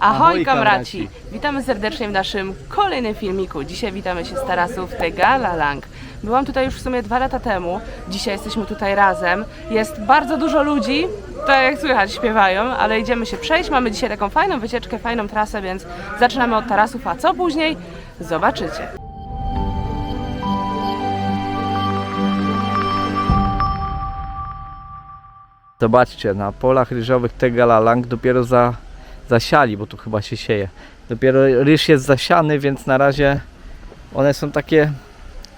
Ahoj kamraci! Witamy serdecznie w naszym kolejnym filmiku. Dzisiaj witamy się z tarasów Tegala Lang. Byłam tutaj już w sumie dwa lata temu. Dzisiaj jesteśmy tutaj razem. Jest bardzo dużo ludzi, tak jak słychać śpiewają, ale idziemy się przejść. Mamy dzisiaj taką fajną wycieczkę, fajną trasę, więc zaczynamy od tarasów, a co później zobaczycie. Zobaczcie, na polach ryżowych Tegala Lang dopiero za, zasiali, bo tu chyba się sieje. Dopiero ryż jest zasiany, więc na razie one są takie,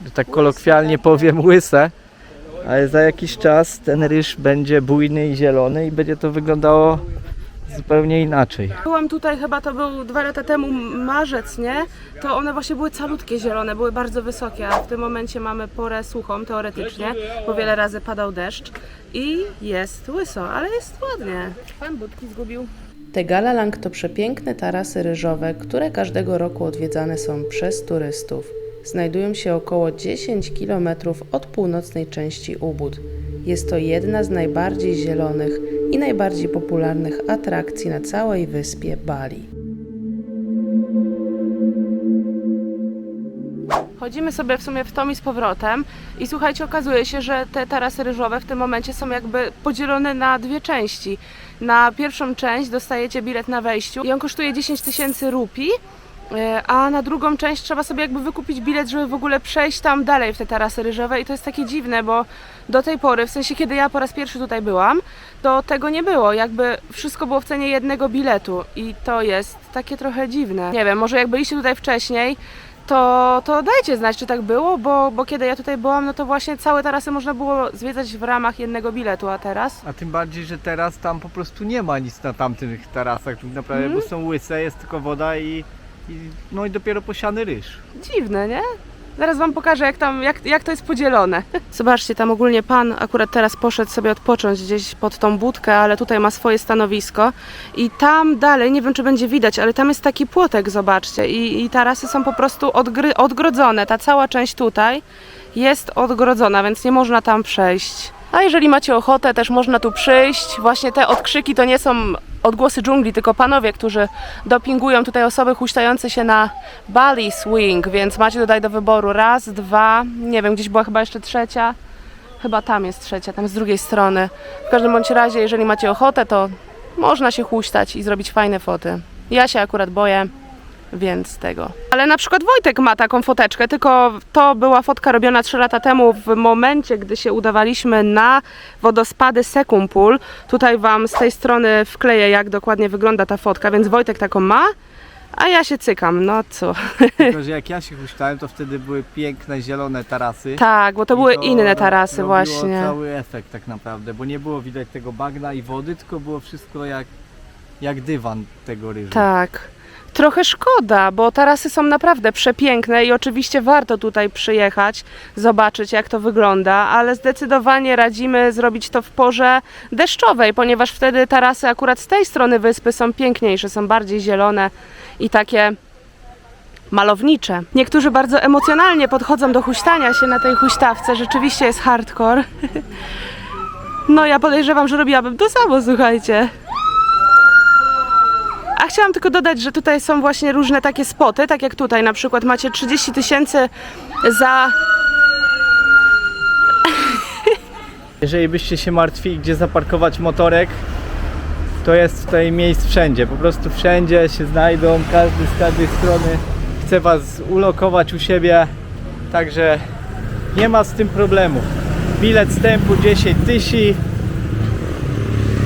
że tak kolokwialnie powiem, łyse. Ale za jakiś czas ten ryż będzie bujny i zielony i będzie to wyglądało zupełnie inaczej. Byłam tutaj, chyba to był dwa lata temu, marzec, nie? To one właśnie były calutkie zielone, były bardzo wysokie, a w tym momencie mamy porę suchą teoretycznie, bo wiele razy padał deszcz i jest łyso, ale jest ładnie. Pan budki zgubił. Tegalalang to przepiękne tarasy ryżowe, które każdego roku odwiedzane są przez turystów. Znajdują się około 10 km od północnej części Ubud. Jest to jedna z najbardziej zielonych i najbardziej popularnych atrakcji na całej wyspie Bali. Chodzimy sobie w sumie w tom i z powrotem i słuchajcie, okazuje się, że te tarasy ryżowe w tym momencie są jakby podzielone na dwie części. Na pierwszą część dostajecie bilet na wejściu i on kosztuje 10 tysięcy rupii, e, a na drugą część trzeba sobie jakby wykupić bilet, żeby w ogóle przejść tam dalej w te tarasy ryżowe i to jest takie dziwne, bo do tej pory, w sensie kiedy ja po raz pierwszy tutaj byłam, to tego nie było, jakby wszystko było w cenie jednego biletu i to jest takie trochę dziwne. Nie wiem, może jak byliście tutaj wcześniej, to, to dajcie znać, czy tak było, bo, bo kiedy ja tutaj byłam, no to właśnie całe tarasy można było zwiedzać w ramach jednego biletu, a teraz? A tym bardziej, że teraz tam po prostu nie ma nic na tamtych tarasach tak naprawdę, Mhm. bo są łyse, jest tylko woda i, i no i dopiero posiany ryż. Dziwne, nie? Zaraz wam pokażę, jak tam, jak, jak to jest podzielone. Zobaczcie, tam ogólnie pan akurat teraz poszedł sobie odpocząć gdzieś pod tą budkę, ale tutaj ma swoje stanowisko. I tam dalej, nie wiem czy będzie widać, ale tam jest taki płotek, zobaczcie. I, i tarasy są po prostu odgry, odgrodzone. Ta cała część tutaj jest odgrodzona, więc nie można tam przejść. A jeżeli macie ochotę, też można tu przyjść. Właśnie te odkrzyki to nie są odgłosy dżungli, tylko panowie, którzy dopingują tutaj osoby huśtające się na Bali Swing, więc macie tutaj do wyboru raz, dwa, nie wiem, gdzieś była chyba jeszcze trzecia. Chyba tam jest trzecia, tam z drugiej strony. W każdym bądź razie, jeżeli macie ochotę, to można się huśtać i zrobić fajne foty. Ja się akurat boję, więc tego. Ale na przykład Wojtek ma taką foteczkę, tylko to była fotka robiona 3 lata temu w momencie, gdy się udawaliśmy na wodospady Sekumpul. Tutaj Wam z tej strony wkleję, jak dokładnie wygląda ta fotka, więc Wojtek taką ma, a ja się cykam, no co. Tylko, że jak ja się huśtałem, to wtedy były piękne, zielone tarasy. Tak, bo to I były inne tarasy właśnie. cały efekt tak naprawdę, bo nie było widać tego bagna i wody, tylko było wszystko jak, jak dywan tego ryżu. Tak. Trochę szkoda, bo tarasy są naprawdę przepiękne i oczywiście warto tutaj przyjechać, zobaczyć jak to wygląda, ale zdecydowanie radzimy zrobić to w porze deszczowej, ponieważ wtedy tarasy akurat z tej strony wyspy są piękniejsze, są bardziej zielone i takie malownicze. Niektórzy bardzo emocjonalnie podchodzą do huśtania się na tej huśtawce, rzeczywiście jest hardcore. No ja podejrzewam, że robiłabym to samo, słuchajcie. A chciałam tylko dodać, że tutaj są właśnie różne takie spoty, tak jak tutaj na przykład macie 30 tysięcy za... Jeżeli byście się martwili, gdzie zaparkować motorek, to jest tutaj miejsc wszędzie. Po prostu wszędzie się znajdą, każdy z każdej strony chce Was ulokować u siebie. Także nie ma z tym problemu. Bilet wstępu 10 tysięcy.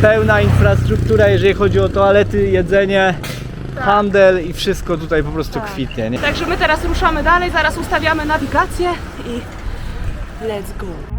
Pełna infrastruktura, jeżeli chodzi o toalety, jedzenie, handel i wszystko tutaj po prostu kwitnie. Nie? Także my teraz ruszamy dalej, zaraz ustawiamy nawigację i let's go.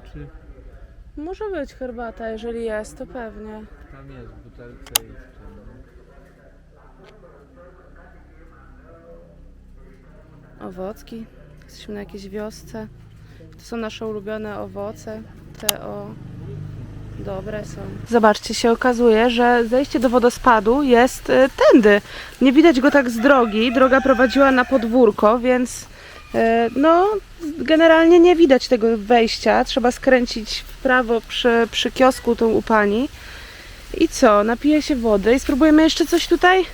Czy Może być herbata, jeżeli jest, to pewnie. tam jest w butelce i w tym, no. Owocki. Jesteśmy na jakiejś wiosce. To są nasze ulubione owoce. Te o. Dobre są. Zobaczcie, się okazuje, że zejście do wodospadu jest y, tędy. Nie widać go tak z drogi. Droga prowadziła na podwórko, więc no, generalnie nie widać tego wejścia. Trzeba skręcić w prawo przy, przy kiosku tu u pani. I co? Napiję się wody i spróbujemy jeszcze coś tutaj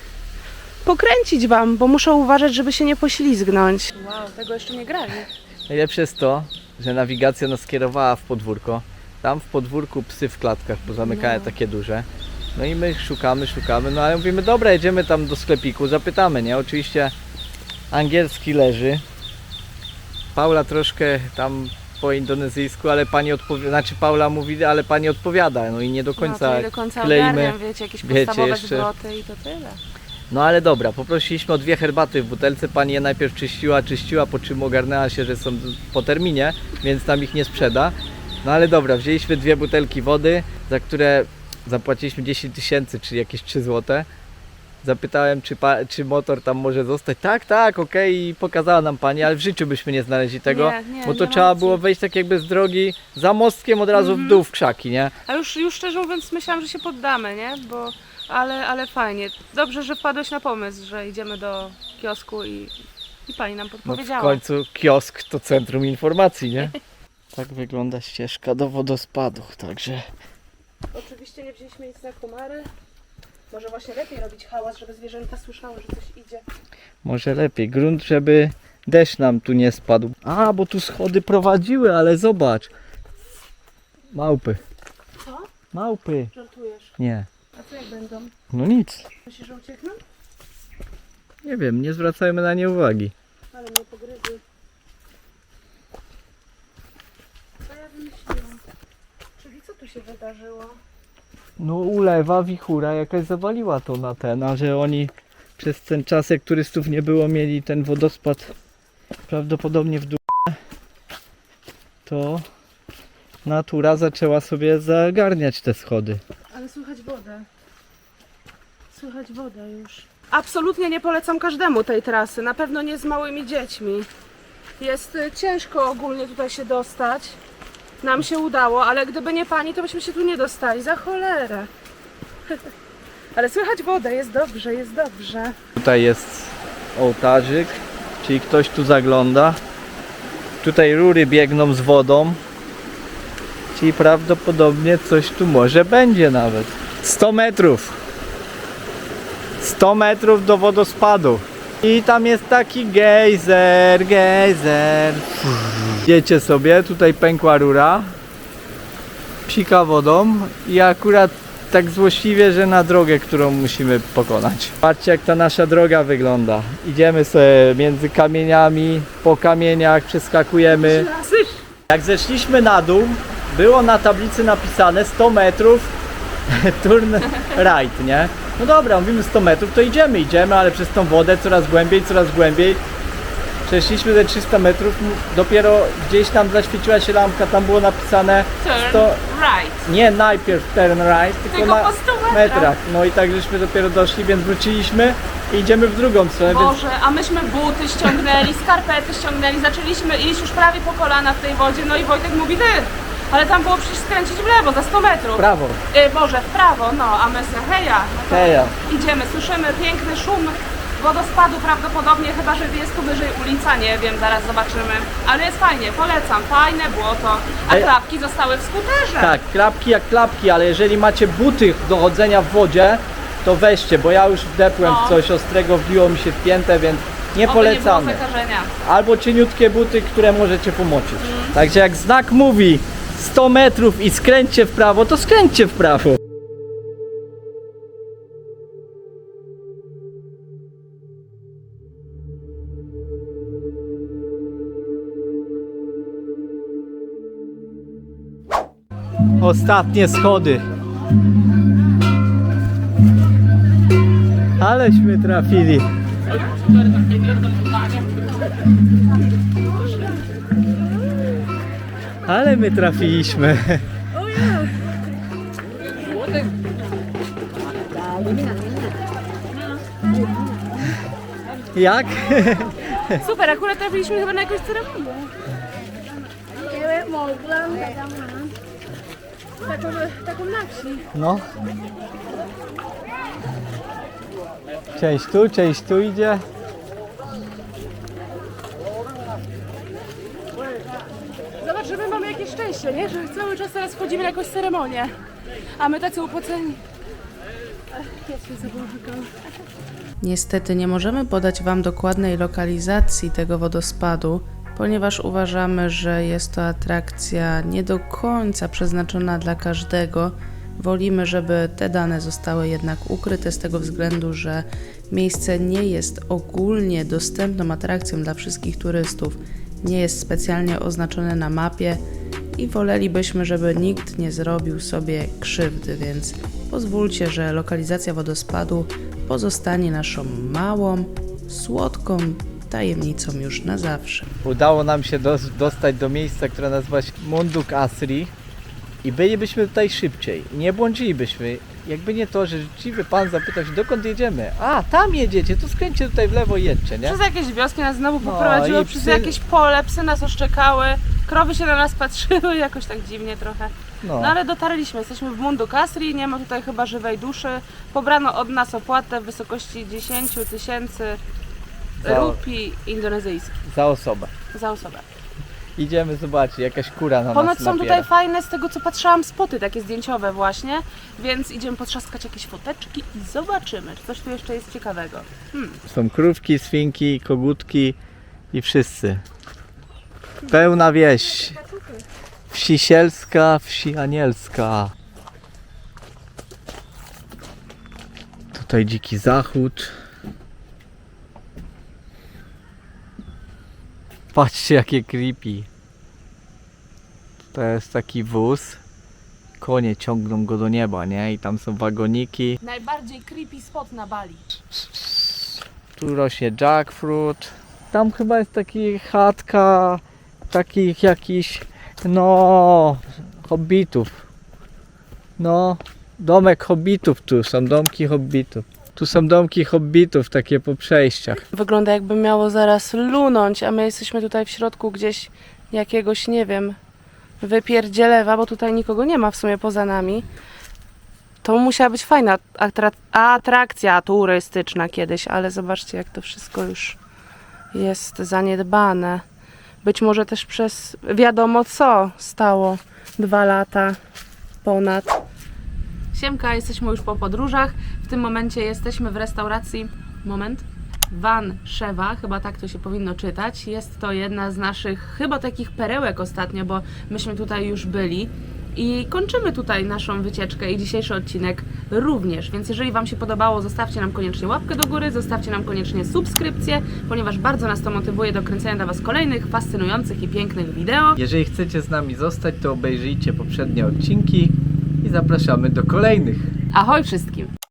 pokręcić wam, bo muszę uważać, żeby się nie poślizgnąć. Wow, tego jeszcze nie grali. Najlepsze jest to, że nawigacja nas kierowała w podwórko. Tam w podwórku psy w klatkach pozamykane No. takie duże. No i my szukamy, szukamy, no ale mówimy, dobra, jedziemy tam do sklepiku, zapytamy, nie? Oczywiście angielski leży. Paula troszkę tam po indonezyjsku, ale pani odpowiada, znaczy Paula mówi, ale pani odpowiada, no i nie do no, końca to nie do końca ogarniam, wiecie, jakieś wiecie, podstawowe jeszcze- zwroty i to tyle. No ale dobra, poprosiliśmy o dwie herbaty w butelce. Pani je najpierw czyściła, czyściła, po czym ogarnęła się, że są po terminie, więc tam ich nie sprzeda. No ale dobra, wzięliśmy dwie butelki wody, za które zapłaciliśmy 10 tysięcy, czyli jakieś 3 złote. Zapytałem, czy, pa, czy motor tam może zostać. Tak, tak, okej, i pokazała nam pani, ale w życiu byśmy nie znaleźli tego, Nie, nie, bo to nie ma trzeba opcji. było wejść tak jakby z drogi za mostkiem od razu w dół w krzaki, nie? A już, już szczerze mówiąc myślałam, że się poddamy, nie? Bo, ale, ale fajnie. Dobrze, że wpadłeś na pomysł, że idziemy do kiosku i, i pani nam No w podpowiedziała. końcu kiosk to centrum informacji, nie? Tak wygląda ścieżka do wodospadu, także Oczywiście nie wzięliśmy nic na komary. Może właśnie lepiej robić hałas, żeby zwierzęta słyszały, że coś idzie. może lepiej. Grunt, żeby deszcz nam tu nie spadł. A, bo tu schody prowadziły, ale zobacz. Małpy. Co? Małpy. Żartujesz. Nie. A co jak będą? No nic. Myślisz, że uciekną? Nie wiem, nie zwracajmy na nie uwagi. Ale mnie pogryzły. Co ja wymyśliłam? Czyli co tu się wydarzyło? No ulewa, wichura jakaś zawaliła to na ten, a że oni przez ten czas jak turystów nie było mieli ten wodospad prawdopodobnie w dół to natura zaczęła sobie zagarniać te schody. Ale słychać wodę. Słychać wodę już. Absolutnie nie polecam każdemu tej trasy. Na pewno nie z małymi dziećmi. Jest y, ciężko ogólnie tutaj się dostać. Nam się udało, ale gdyby nie pani, to byśmy się tu nie dostali. Za cholerę. Ale słychać wodę, jest dobrze, jest dobrze. Tutaj jest ołtarzyk, czyli ktoś tu zagląda. Tutaj rury biegną z wodą, czyli prawdopodobnie coś tu może będzie nawet. 100 metrów. 100 metrów do wodospadu. I tam jest taki gejzer, gejzer. Wiecie sobie, tutaj pękła rura. Psika wodą i akurat tak złośliwie, że na drogę, którą musimy pokonać. Patrzcie jak ta nasza droga wygląda. Idziemy sobie między kamieniami, po kamieniach, przeskakujemy. Jak zeszliśmy na dół, było na tablicy napisane 100 metrów turn right, nie? No dobra, mówimy 100 metrów, to idziemy, idziemy, ale przez tą wodę coraz głębiej, coraz głębiej. Przeszliśmy te 300 metrów, dopiero gdzieś tam zaświeciła się lampka, tam było napisane 100, right. nie najpierw turn right, tylko, Tylko na po 100 metrach. metrach. No i tak żeśmy dopiero doszli, więc wróciliśmy i idziemy w drugą stronę, więc Boże, a myśmy buty ściągnęli, skarpety ściągnęli, zaczęliśmy iść już prawie po kolana w tej wodzie, no i Wojtek mówi ty, ale tam było przecież skręcić w lewo za 100 metrów. prawo. Y, Boże, w prawo, no, a my se heja. No to Heja. Idziemy, słyszymy piękny szum wodospadu prawdopodobnie, chyba że jest tu wyżej ulica, nie wiem, zaraz zobaczymy. Ale jest fajnie, polecam, fajne błoto. A Ej. klapki zostały w skuterze. Tak, klapki jak klapki, ale jeżeli macie buty do chodzenia w wodzie, to weźcie, bo ja już wdepłem No. w coś ostrego, wbiło mi się w piętę, więc nie Oby polecamy. Nie było zakażenia. Albo cieniutkie buty, które możecie pomoczyć. Mm. Także jak znak mówi 100 metrów i skręćcie w prawo, to skręćcie w prawo. Ostatnie schody. Aleśmy trafili. Ale my trafiliśmy. Jak? Super, akurat trafiliśmy chyba na jakąś ceremonię. Taką, taką na wsi. No. Część tu, część tu idzie. Zobacz, że my mamy jakieś szczęście, nie? Że cały czas teraz wchodzimy na jakąś ceremonię. A my tacy upoceni. Niestety nie możemy podać Wam dokładnej lokalizacji tego wodospadu, ponieważ uważamy, że jest to atrakcja nie do końca przeznaczona dla każdego. Wolimy, żeby te dane zostały jednak ukryte z tego względu, że miejsce nie jest ogólnie dostępną atrakcją dla wszystkich turystów, nie jest specjalnie oznaczone na mapie i wolelibyśmy, żeby nikt nie zrobił sobie krzywdy, więc pozwólcie, że lokalizacja wodospadu pozostanie naszą małą, słodką tajemnicą już na zawsze. Udało nam się dos- dostać do miejsca, które nazywa się Munduk Asri i bylibyśmy tutaj szybciej. Nie błądzilibyśmy. Jakby nie to, że życzliwy pan zapytał się, dokąd jedziemy. A, tam jedziecie, to skręćcie tutaj w lewo i jedźcie, nie? Przez jakieś wioski nas znowu No, poprowadziło, i przez psy- jakieś pole, psy nas oszczekały, krowy się na nas patrzyły, jakoś tak dziwnie trochę. No. No ale dotarliśmy, jesteśmy w Mundu Kasri, nie ma tutaj chyba żywej duszy. Pobrano od nas opłatę w wysokości 10 tysięcy Za- rupii indonezyjskich Za osobę. za osobę. Idziemy zobaczyć, jakaś kura na Ponoć nas są napiera. tutaj fajne, z tego co patrzyłam, spoty takie zdjęciowe właśnie, więc idziemy potrzaskać jakieś foteczki i zobaczymy, czy coś tu jeszcze jest ciekawego. Są krówki, swinki, kogutki i wszyscy. Pełna wieś. Wsi sielska, wsi anielska. Tutaj dziki zachód. Patrzcie jakie creepy. To jest taki wóz. Konie ciągną go do nieba, nie? I tam są wagoniki. Najbardziej creepy spot na Bali. Tu rośnie jackfruit. Tam chyba jest taki chatka takich jakichś no hobbitów. No, domek hobbitów tu są domki hobbitów. Tu są domki hobbitów takie po przejściach. Wygląda jakby miało zaraz lunąć, a my jesteśmy tutaj w środku gdzieś jakiegoś, nie wiem, wypierdzielewa, bo tutaj nikogo nie ma w sumie poza nami. To musiała być fajna atra- atrakcja turystyczna kiedyś, ale zobaczcie jak to wszystko już jest zaniedbane. Być może też przez wiadomo co stało dwa lata ponad. Siemka, jesteśmy już po podróżach. W tym momencie jesteśmy w restauracji. Moment. Van Szewa, chyba tak to się powinno czytać. Jest to jedna z naszych chyba takich perełek ostatnio, bo myśmy tutaj już byli. I kończymy tutaj naszą wycieczkę i dzisiejszy odcinek również. Więc jeżeli Wam się podobało, zostawcie nam koniecznie łapkę do góry, zostawcie nam koniecznie subskrypcję, ponieważ bardzo nas to motywuje do kręcenia dla Was kolejnych fascynujących i pięknych wideo. Jeżeli chcecie z nami zostać, to obejrzyjcie poprzednie odcinki i zapraszamy do kolejnych. Ahoj wszystkim!